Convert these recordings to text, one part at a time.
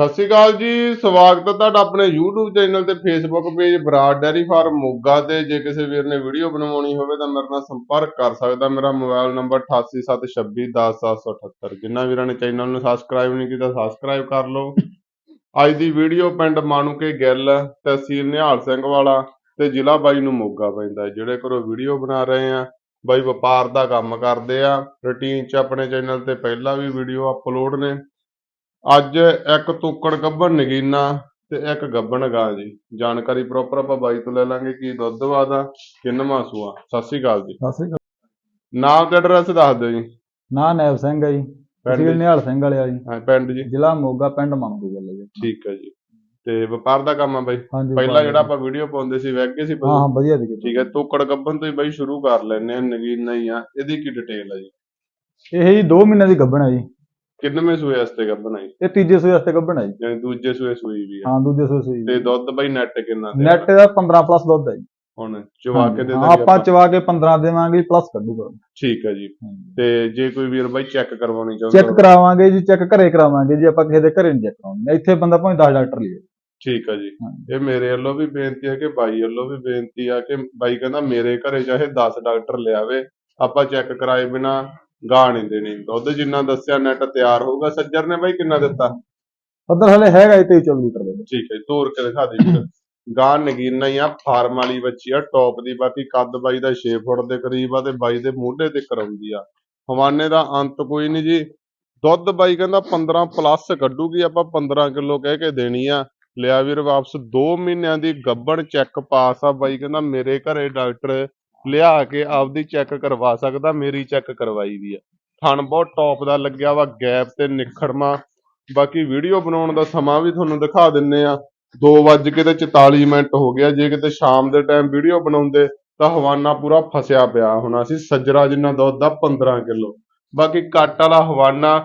ਸਤਿ ਸ਼੍ਰੀ ਅਕਾਲ ਜੀ, ਸਵਾਗਤ ਹੈ ਤੁਹਾਡਾ ਆਪਣੇ YouTube ਚੈਨਲ ਤੇ Facebook page Brar dairy farm Moga ਤੇ। ਜੇ ਕਿਸੇ ਵੀਰ ਨੇ ਵੀਡੀਓ ਬਣਵਾਉਣੀ ਹੋਵੇ ਤਾਂ ਮੇਰੇ ਨਾਲ ਸੰਪਰਕ ਕਰ ਸਕਦਾ। ਮੇਰਾ ਮੋਬਾਈਲ ਨੰਬਰ 8876210778 ਜਿਨ੍ਹਾਂ ਵੀਰਾਂ ਨੇ ਚੈਨਲ ਨੂੰ ਸਬਸਕ੍ਰਾਈਬ ਨਹੀਂ ਕੀਤਾ ਸਬਸਕ੍ਰਾਈਬ ਕਰ ਲਓ। ਅੱਜ ਦੀ ਵੀਡੀਓ ਪਿੰਡ ਮਾਨੂਕੇ ਗਿੱਲ, ਤਹਿਸੀਲ ਨਿਹਾਲ ਸਿੰਘ ਵਾਲਾ ਤੇ ਜ਼ਿਲ੍ਹਾ ਬਾਈ ਨੂੰ ਮੋਗਾ ਪੈਂਦਾ ਜਿਹੜੇ ਘਰੋਂ ਵੀਡੀਓ ਬਣਾ ਰਹੇ ਆ, ਬਾਈ ਵਪਾਰ ਦਾ ਕੰਮ ਕਰਦੇ ਆ। ਰੁਟੀਨ 'ਚ ਆਪਣੇ ਚੈਨਲ ਤੇ ਪਹਿਲਾਂ ਵੀ ਵੀਡੀਓ ਅਪਲੋਡ ਨੇ। ਅੱਜ ਇੱਕ ਤੋਕੜ ਗੱਭਣ ਨਗੀਨਾ ਤੇ ਇੱਕ ਗੱਭਣ ਗਾਂ ਜੀ ਜਾਣਕਾਰੀ ਪ੍ਰੋਪਰ ਆਪਾਂ ਬਾਈ ਤੋਂ ਲੈ ਲਾਂਗੇ ਕੀ ਦੁੱਧ ਵਾਦਾ ਕਿੰਨਵਾਂ ਸੂਆ ਸਤਿ ਸ਼੍ਰੀ ਅਕਾਲ ਜੀ। ਸਤਿ ਸ੍ਰੀ ਅਕਾਲ। ਨਾਮ ਤੇ ਐਡਰੈਸ ਦੱਸ ਦਿਓ ਜੀ। ਨਾਂ ਨੈਬ ਸਿੰਘ ਹੈ ਜੀ। ਤਹਿਸੀਲ ਨਿਹਾਲ ਸਿੰਘ ਵਾਲੇ ਆ ਜੀ। ਹਾਂ ਪਿੰਡ ਜੀ। ਜ਼ਿਲ੍ਹਾ ਮੋਗਾ ਪਿੰਡ ਮੰਗੂ ਗੱਲ ਜੀ। ਠੀਕ ਹੈ ਜੀ। ਤੇ ਵਪਾਰ ਦਾ ਕੰਮ ਆ ਬਾਈ। ਹਾਂਜੀ ਪਹਿਲਾਂ ਜਿਹੜਾ ਆਪਾਂ ਵੀਡੀਓ ਪਾਉਂਦੇ ਸੀ ਵੈਗੇ ਸੀ ਹਾਂ ਹਾਂ ਵਧੀਆ ਜੀ ਠੀਕ ਹੈ ਤੋਕੜ ਗੱਭਣ ਤੋਂ ਹੀ ਬਾਈ ਸ਼ੁਰੂ ਕਰ ਲੈਨੇ ਆ ਨਗੀਨਾ ਹੀ ਆ। ਇਹਦੀ ਕੀ ਡਿਟੇਲ ਆ ਜੀ? ਇਹ ਜੀ 2 ਮਹੀਨੇ ਦੀ ਗੱਭਣ ਹੈ ਜੀ। ਕਿੰਨਵੇਂ ਸੂਏ ਵਾਸਤੇ ਗੱਭਣ ਆ ਜੀ? ਇਹ ਤੀਜੇ ਸੂਏ ਵਾਸਤੇ ਗੱਭਣ ਜੀ। ਯਾਨੀ ਦੂਜੇ ਸੂਏ ਸੂਈ ਵੀ ਆ। ਹਾਂ ਦੂਜੇ ਸੂਏ ਸੂਈ ਤੇ ਦੁੱਧ ਬਾਈ ਨੈਟ ਕਿੰਨਾ ਦੇ ਨੈਟ ਦਾ 15 ਪਲੱਸ ਦੁੱਧ ਹੈ ਜੀ। ਹੁਣ ਚਵਾ ਕੇ ਦੇ ਦਾਂਗੇ ਆਪਾਂ ਚਵਾ ਕੇ 15 ਦੇਵਾਂਗੇ ਪਲੱਸ ਕੱਢੂਗਾ। ਠੀਕ ਹੈ ਜੀ। ਤੇ ਜੇ ਕੋਈ ਵੀਰ ਬਾਈ ਚੈੱਕ ਕਰਵਾਉਣੀ ਚਾਹੁੰਦਾ ਚੈੱਕ ਕਰਾਵਾਂਗੇ ਜੀ ਚੈੱਕ ਘਰੇ ਕਰਾਵਾਂਗੇ ਜੀ ਆਪਾਂ ਕਿਸੇ ਦੇ ਘਰੇ ਨਹੀਂ ਚੈੱਕ ਕਰਾਉਂਦੇ। ਇੱਥੇ ਬੰਦਾ ਭਾਵੇਂ 10 ਡਾਕਟਰ ਲਈਏ ਠੀਕ ਹੈ ਜੀ। ਇਹ ਮੇਰੇ ਵੱਲੋਂ ਵੀ ਬੇਨਤੀ ਹੈ ਕਿ ਬਾਈ ਵੱਲੋਂ ਵੀ ਬੇਨਤੀ ਆ ਕਿ ਬਾਈ ਕਹਿੰਦਾ ਮੇਰੇ ਘਰੇ ਚਾਹੇ 10 ਡਾਕਟਰ ਲਿਆਵੇ ਆਪਾਂ ਚੈੱਕ ਕਰਾਏ ਬਿਨਾ ਗਾਂ ਨਹੀਂ ਦੇਣੀ। ਦੁੱਧ ਜਿੰਨਾ ਦੱਸਿਆ ਨੈਟ ਤਿਆਰ ਹੋਊਗਾ ਸੱਜਰ ਨੇ ਬਾਈ ਕਿੰਨਾ ਦਿੱਤਾ? ਉਧਰ ਹਲੇ ਹੈਗਾ ਜੀ 23 24 ਲੀਟਰ ਦਾ ਠੀਕ ਹੈ ਤੋਰ ਕੇ ਦਿਖਾ ਦੇ ਜੀ ਗਾਂ ਨਗੀਨਾ ਹੀ ਆ ਫਾਰਮ ਵਾਲੀ ਬੱਚੀ ਆ ਟੌਪ ਦੀ ਬਾਕੀ ਕੱਦ ਬਾਈ ਦਾ 6 ਫੁੱਟ ਦੇ ਕਰੀਬ ਆ ਤੇ ਬਾਈ ਦੇ ਮੋਢੇ ਤੇ ਕਰਾਉਂਦੀ ਆ। ਹਵਾਨੇ ਦਾ ਅੰਤ ਕੋਈ ਨਹੀਂ ਜੀ। ਦੁੱਧ ਬਾਈ ਕਹਿੰਦਾ 15 ਪਲੱਸ ਕੱਢੂਗੀ ਆਪਾਂ 15 ਕਿਲੋ ਕਹਿ ਕੇ ਦੇਣੀ ਆ। ਲਿਆ ਵੀਰ ਵਾਪਸ 2 ਮਹੀਨਿਆਂ ਦੀ ਗੱਬਣ ਚੈੱਕ ਪਾਸ ਆ। ਬਾਈ ਕਹਿੰਦਾ ਮੇਰੇ ਘਰੇ ਡਾਕਟਰ ਲਿਆ ਕੇ ਆਪਦੀ ਚੈੱਕ ਕਰਵਾ ਸਕਦਾ, ਮੇਰੀ ਚੈੱਕ ਕਰਵਾਈ ਵੀ ਆ। ਥਣ ਬਹੁਤ ਟੌਪ ਦਾ ਲੱਗਿਆ ਵਾ, ਗੈਪ ਤੇ ਨਿਖੜਮਾ ਬਾਕੀ ਵੀਡੀਓ ਬਣਾਉਣ ਦਾ ਸਮਾਂ ਵੀ ਤੁਹਾਨੂੰ ਦਿਖਾ ਦਿੰਨੇ ਆ। 2 ਵੱਜ ਕੇ ਤੇ 44 ਮਿੰਟ ਹੋ ਗਿਆ, ਜੇ ਕਿਤੇ ਸ਼ਾਮ ਦੇ ਟਾਈਮ ਵੀਡੀਓ ਬਣਾਉਂਦੇ, ਤਾਂ ਹਵਾਨਾ ਪੂਰਾ ਫਸਿਆ ਪਿਆ ਹੋਣਾ ਸੀ, ਸੱਜਰਾ ਜਿੰਨਾ ਦੁੱਧ ਦਾ 15 ਕਿਲੋ। ਬਾਕੀ ਕੱਟ ਵਾਲਾ ਹਵਾਨਾ,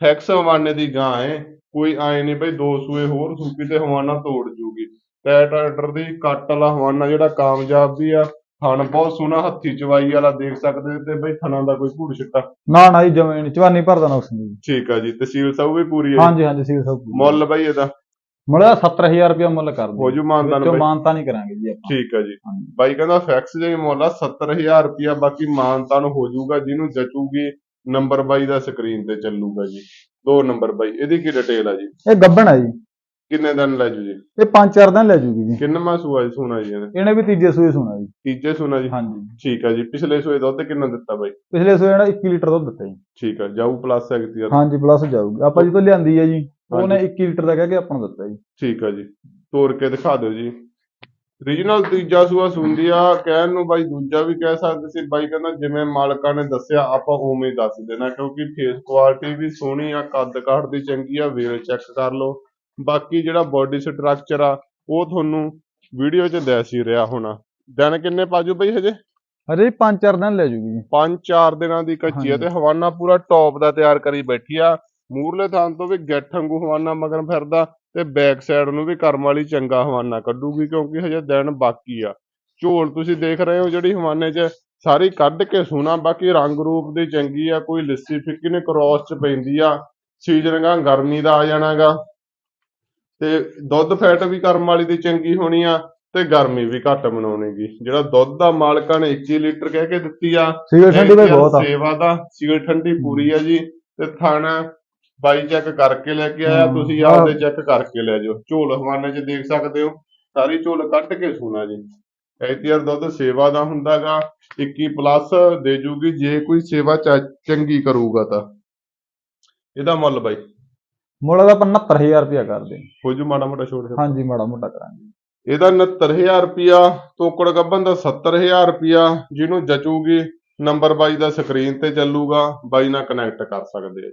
ਫੈਕਸ ਹਵਾਨੇ ਦੀ ਗਾਂ ਹੈ ਕੋਈ ਆਏ ਨਹੀਂ ਬਈ ਦੋ ਸੂਏ ਹੋਰ ਸੂਕੀ ਤੇ ਹਵਾਨਾ ਤੋੜ ਜੂਗੀ। ਟੈਟ ਆਰਡਰ ਦੀ ਕੱਟ ਵਾਲਾ ਹਵਾਨਾ ਜਿਹੜਾ ਕਾਮਯਾਬ ਵੀ ਆ ਥਣ ਬਹੁਤ ਸੋਹਣਾ ਹੱਥੀ ਚਵਾਈ ਵਾਲਾ ਦੇਖ ਸਕਦੇ ਤੇ ਬਈ ਥਣਾਂ ਦਾ ਕੋਈ ਭੂੜ ਛਿੱਟਾ। ਨਾ ਨਾ ਜੀ ਜਮੇ ਨਹੀਂ ਚਵਾਨੀ ਭਰਦਾ ਨਾ ਉਸ ਨੂੰ ਜੀ। ਠੀਕ ਆ ਜੀ ਤਹਿਸੀਲ ਸਭ ਵੀ ਪੂਰੀ ਹੈ ਹਾਂਜੀ ਹਾਂਜੀ ਸੀ ਸਭ ਮੁੱਲ ਬਈ ਇਹਦਾ? ਮੁੱਲਿਆ 70000 ਰੁਪਏ ਮੁੱਲ ਕਰ ਹੋ ਜੂ ਮਾਨਦਾਨ ਵਿੱਚੋਂ ਬਈ। ਮਾਨਤਾ ਨਹੀਂ ਕਰਾਂਗੇ ਜੀ ਆਪਾਂ। ਠੀਕ ਆ ਜੀ। ਬਾਈ ਕਹਿੰਦਾ ਫੈਕਸ ਜੇ ਮੁੱਲ ਆ 70000 ਰੁਪਿਆ ਬਾਕੀ ਮਾਨਤਾਨ ਹੋ ਜਾਊਗਾ ਜਿਹਨੂੰ ਜਚੂਗੀ ਨੰਬਰ ਬਾਈ ਦਾ ਸਕਰੀਨ ਤੇ ਚੱਲੂਗਾ ਜੀ। ਦੋ ਨੰਬਰ ਬਾਈ ਇਹਦੀ ਕੀ ਡਿਟੇਲ ਆ ਜੀ? ਇਹ ਗੱਭਣ ਹੈ ਜੀ। ਕਿੰਨੇ ਦਿਨ ਲੈ ਜੂ ਜੀ? ਇਹ 5-4 ਦਿਨ ਲੈ ਜੂਗੀ ਜੀ। ਕਿੰਨਵਾਂ ਸੂਆ ਜੀ ਸੋਨਾ ਜੀ ਇਹਨੇ? ਇਹਨੇ ਵੀ ਤੀਜੇ ਸੂਏ ਸੁਣਾ ਜੀ। ਤੀਜੇ ਸੂਨਾ ਜੀ? ਹਾਂਜੀ। ਠੀਕ ਆ ਜੀ। ਪਿਛਲੇ ਸੂਏ ਦੁੱਧ ਕਿੰਨਾ ਦਿੱਤਾ ਬਾਈ? ਪਿਛਲੇ ਸੂਏ ਜਿਹੜਾ 21 ਲੀਟਰ ਦੁੱਧ ਦਿੱਤਾ ਜੀ। ਠੀਕ ਆ ਜਾਊ ਪਲੱਸ ਹੈਗੀ ਆ ਹਾਂਜੀ ਪਲੱਸ ਜਾਊਗੀ। ਆਪਾਂ ਜਦੋਂ ਲਿਆਂਦੀ ਹੈ ਜੀ। ਉਹਨੇ ਹਾਂਜੀ। 21 ਲੀਟਰ ਦਾ ਕਹਿ ਕੇ ਆਪਾਂ ਨੂੰ ਦਿੱਤਾ ਜੀ। ਠੀਕ ਆ ਜੀ। ਤੋੜ ਕੇ ਦਿਖਾ ਦਿਓ ਜੀ। ਰੀਜਨਲ ਤੀਜਾ ਸੂਆ ਸੁੰਦੀ ਆ। ਕਹਿਣ ਨੂੰ ਬਾਈ ਦੂਜਾ ਵੀ ਕਹਿ ਸਕਦੇ ਸੀ। ਬਾਈ ਕਹਿੰਦਾ ਜਿਵੇਂ ਮਾਲਕਾਂ ਨੇ ਦੱਸਿਆ ਆਪਾਂ ਉਵੇਂ ਹੀ ਦੱਸ ਦੇਣਾ। ਕਿਉਂਕਿ ਫੇਸ ਕੁਆਲਿਟੀ ਵੀ ਸੋਹਣੀ ਆ। ਕੱਦ ਕਾਠ ਦੀ ਚੰਗੀ ਆ। ਵੇਲ ਚੈੱਕ ਕਰ ਲਓ। ਬਾਕੀ ਜਿਹੜਾ ਬਾਡੀ ਸਟਰਕਚਰ ਆ ਉਹ ਤੁਹਾਨੂੰ ਵੀਡੀਓ 'ਚ ਦੱਸ ਹੀ ਰਿਹਾ ਹੋਣਾ। ਦਿਨ ਕਿੰਨੇ ਪਾਜੂ ਬਈ ਹਜੇ? ਹਰੇ 5-4 ਦਿਨ ਲੈ ਜੂਗੀ ਜੀ। 5-4 ਦਿਨਾਂ ਦੀ ਕੱਚੀ ਆ ਤੇ ਹਵਾਨਾ ਪੂਰਾ ਟੌਪ ਦਾ ਤਿਆਰ ਕਰੀ ਬੈਠੀ ਆ। ਮੂਰਲੇ ਥਾਂ ਤੋਂ ਵੀ ਗਿੱਠ ਵਾਂਗੂ ਹਵਾਨਾ ਮਗਰ ਫਿਰਦਾ ਤੇ ਬੈਕ ਸਾਈਡ ਨੂੰ ਵੀ ਕਰਮ ਵਾਲੀ ਚੰਗਾ ਹਵਾਨਾ ਕੱਢੂਗੀ ਕਿਉਂਕਿ ਹਜੇ ਦਿਨ ਬਾਕੀ ਆ। ਝੋਲ ਤੁਸੀਂ ਦੇਖ ਰਹੇ ਹੋ ਜਿਹੜੀ ਹਵਾਨੇ 'ਚ ਸਾਰੀ ਕੱਢ ਕੇ ਸੋਨਾ ਬਾਕੀ ਰੰਗ ਰੂਪ ਦੀ ਚੰਗੀ ਆ ਕੋਈ ਲਿੱਸੀ ਫਿੱਕੀ ਨੇ ਕ੍ਰੋਸ 'ਚ ਪੈਂਦੀ ਆ। ਸੀਜ਼ਨ ਗਾ ਗਰਮੀ ਦਾ ਆ ਜਾਣਾਗਾ ਤੇ ਦੁੱਧ ਫੈਟ ਵੀ ਕਰਮ ਵਾਲੀ ਦੀ ਚੰਗੀ ਹੋਣੀ ਆ ਤੇ ਗਰਮੀ ਵੀ ਘੱਟ ਬਣਾਉਣੀਗੀ ਜਿਹੜਾ ਦੁੱਧ ਦਾ ਮਾਲਕਾਂ ਨੇ 21 ਲੀਟਰ ਕਹਿ ਕੇ ਦਿੱਤੀ ਆ। ਸੀਲ ਠੰਡੀ ਇਹ ਬਹੁਤ ਆ। ਸੇਵਾ ਦਾ ਸੀਲ ਠੰਡੀ ਪੂਰੀ ਆ ਜੀ। ਤੇ ਥਾਣਾ ਬਾਈ ਚੈੱਕ ਕਰਕੇ ਲੈ ਕੇ ਆਇਆ ਤੁਸੀਂ। ਆਪਦੇ ਚੈੱਕ ਕਰਕੇ ਲੈ ਜਾਓ। ਝੋਲ ਹਵਾਨੇ 'ਚ ਦੇਖ ਸਕਦੇ ਹੋ ਸਾਰੀ ਝੋਲ ਕੱਢ ਕੇ ਸੋਨਾ ਜੀ। ਐਤੀਆਰ ਦੁੱਧ ਸੇਵਾ ਦਾ ਹੁੰਦਾਗਾ 21 ਪਲੱਸ ਦੇ ਜੂਗੀ ਜੇ ਕੋਈ ਸੇਵਾ ਚ- ਚੰਗੀ ਕਰੂਗਾ ਤਾਂ। ਇਹਦਾ ਮੁੱਲ ਬਾਈ। ਮੁੱਲ ਦਾ ਆਪਾਂ 79000 ਰੁਪਏ ਕਰਦੇ ਹਾਂ। ਹੋ ਜੂ ਮਾੜਾ ਮੋਟਾ ਛੋੜ ਛੋੜ ਹਾਂਜੀ ਮਾੜਾ ਮੋਟਾ ਕਰਾਂਗੇ। ਇਹਦਾ 69000 ਰੁਪਿਆ ਤੋਕੜ ਗੱਬਨ ਦਾ 70000 ਰੁਪਿਆ ਜਿਹਨੂੰ ਜਚੂਗੀ ਨੰਬਰ ਬਾਈ ਦਾ ਸਕਰੀਨ ਤੇ ਚੱਲੂਗਾ ਬਾਈ ਨਾਲ ਕਨੈਕਟ ਕਰ ਸਕਦੇ ਆ।